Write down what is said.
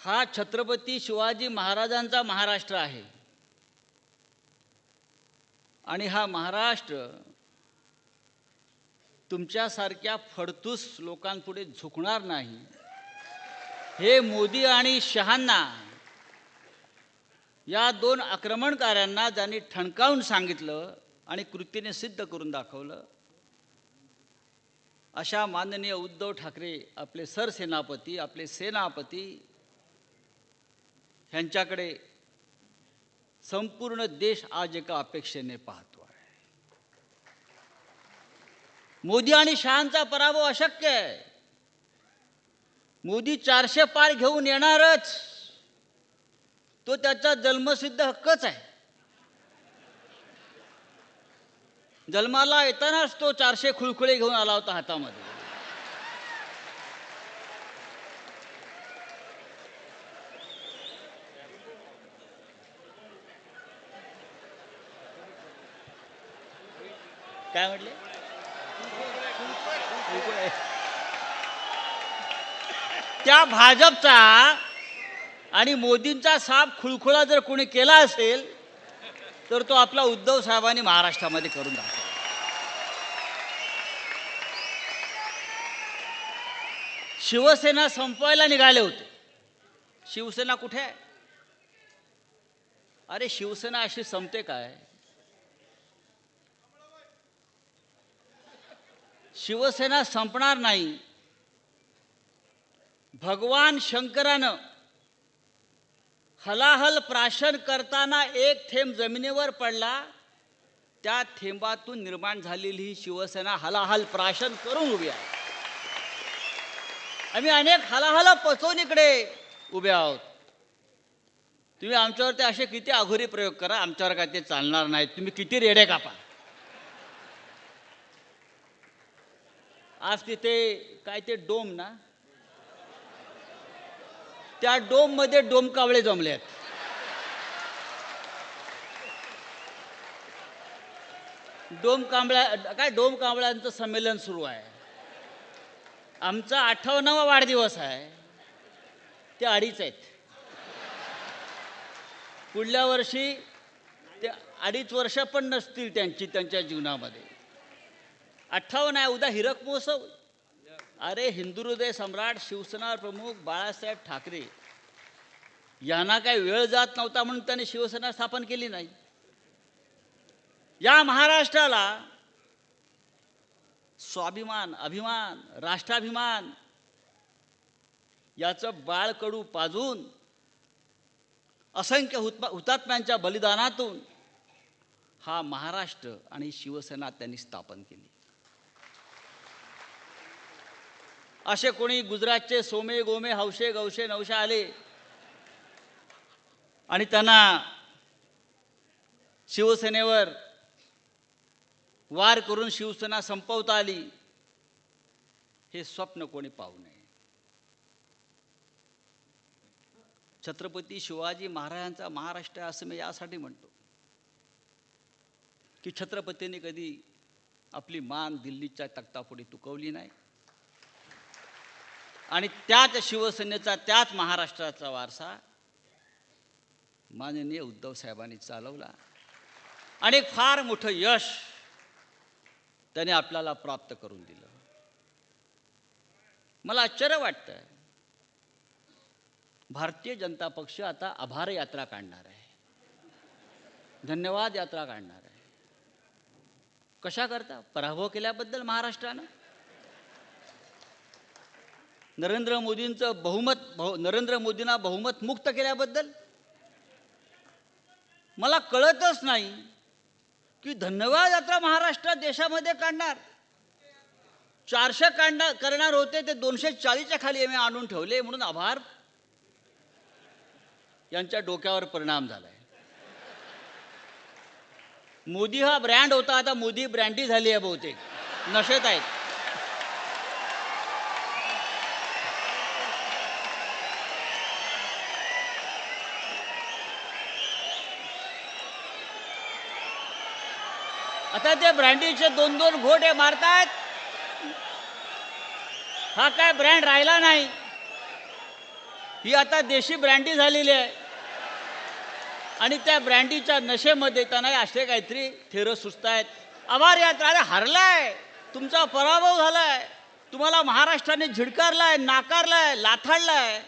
हा छत्रपती शिवाजी महाराजांचा महाराष्ट्र आहे. आणि हा महाराष्ट्र तुमच्यासारख्या फडतूस लोकांपुढे झुकणार नाही. हे मोदी आणि शहांना या दोन आक्रमणकाऱ्यांना ज्यांनी ठणकावून सांगितलं आणि कृतीने सिद्ध करून दाखवलं अशा माननीय उद्धव ठाकरे आपले सरसेनापती आपले सेनापती ह्यांच्याकडे संपूर्ण देश आज एका अपेक्षेने पाहतो आहे. मोदी आणि शहांचा पराभव अशक्य आहे. मोदी चारशे पार घेऊन येणारच. तो त्याचा जन्मसिद्ध हक्कच आहे. जन्माला येतानाच तो चारशे खुळखुळे घेऊन आला होता हातामध्ये. काय म्हटले? त्या भाजपचा आणि मोदींचा साप खुळखुळा जर कोणी केला असेल तर तो आपला उद्धव साहेबांनी महाराष्ट्रामध्ये करून दाखवला. शिवसेना संपवायला निघाले होते. शिवसेना कुठे आहे? अरे शिवसेना अशी संपते काय? शिवसेना संपणार नाही. भगवान शंकरानं हलाहल प्राशन करताना एक थेंब जमिनीवर पडला. त्या थेंबातून निर्माण झालेली ही शिवसेना हलाहल प्राशन करून उभी आहे. आम्ही अनेक हलाहल पचवून इकडे उभे आहोत. तुम्ही आमच्यावरती असे किती अघोरी प्रयोग करा आमच्यावर काय ते चालणार नाहीत. तुम्ही किती रेडे कापा. आज तिथे काय ते डोम ना? त्या डोममध्ये डोम कावळे जमले आहेत. डोम कांबळ्या काय डोम कांबळ्यांचं संमेलन सुरू आहे. आमचा अठ्ठावन्नावा वाढदिवस आहे. ते अडीच आहेत. पुढल्या वर्षी ते अडीच वर्ष पण नसतील त्यांची त्यांच्या जीवनामध्ये. अठ्ठावन्न आहे उद्या हिरक महोत्सव. अरे हिंदू हृदय सम्राट शिवसेना प्रमुख बाळासाहेब ठाकरे. यांना काही वेळ जात नव्हता म्हणून त्यांनी शिवसेना स्थापन केली नाही. या महाराष्ट्राला स्वाभिमान अभिमान राष्ट्राभिमान याचं बाळकडू पाजून असंख्य हुत हुतात्म्यांच्या बलिदानातून हा महाराष्ट्र आणि शिवसेना त्यांनी स्थापन केली. असे कोणी गुजरातचे सोमे गोमे हौशे गौशे नवशे आले. आणि त्यांना शिवसेनेवर वार करून शिवसेना संपवता आली. हे स्वप्न कोणी पाहू नये. छत्रपती शिवाजी महाराजांचा महाराष्ट्र असं मी यासाठी म्हणतो की छत्रपतींनी कधी आपली मान दिल्लीच्या तख्तापुढे तुकवली नाही. आणि त्याच शिवसेनेचा त्याच महाराष्ट्राचा वारसा माननीय उद्धव साहेबांनी चालवला. आणि फार मोठं यश त्याने आपल्याला प्राप्त करून दिलं. मला आश्चर्य वाटतं भारतीय जनता पक्ष आता आभार यात्रा काढणार आहे. धन्यवाद यात्रा काढणार आहे. कशा करता पराभव केल्याबद्दल महाराष्ट्रानं? नरेंद्र मोदींचं बहुमत बहु नरेंद्र मोदींना बहुमत मुक्त केल्याबद्दल? मला कळतच नाही की धन्यवाद यात्रा महाराष्ट्रात देशामध्ये काढणार. चारशे काढणार करणार होते ते दोनशे चाळीसच्या खाली आम्ही आणून ठेवले म्हणून आभार. यांच्या डोक्यावर परिणाम झालाय. मोदी हा ब्रँड होता आता मोदी ब्रँडी झाली आहे बहुतेक. नशेत आहेत. आता ते ब्रँडीचे दोन दोन घोटे मारतायत. हा काय ब्रँड राहिला नाही. ही आता देशी ब्रँडी झालेली आहे. आणि त्या ब्रँडीच्या नशेमध्ये त्यांना असे काहीतरी थेरं आहेत आभार यात्रा अरे हरलाय. तुमचा पराभव झालाय. तुम्हाला महाराष्ट्राने झिडकारलाय नाकारलाय लाथाडलाय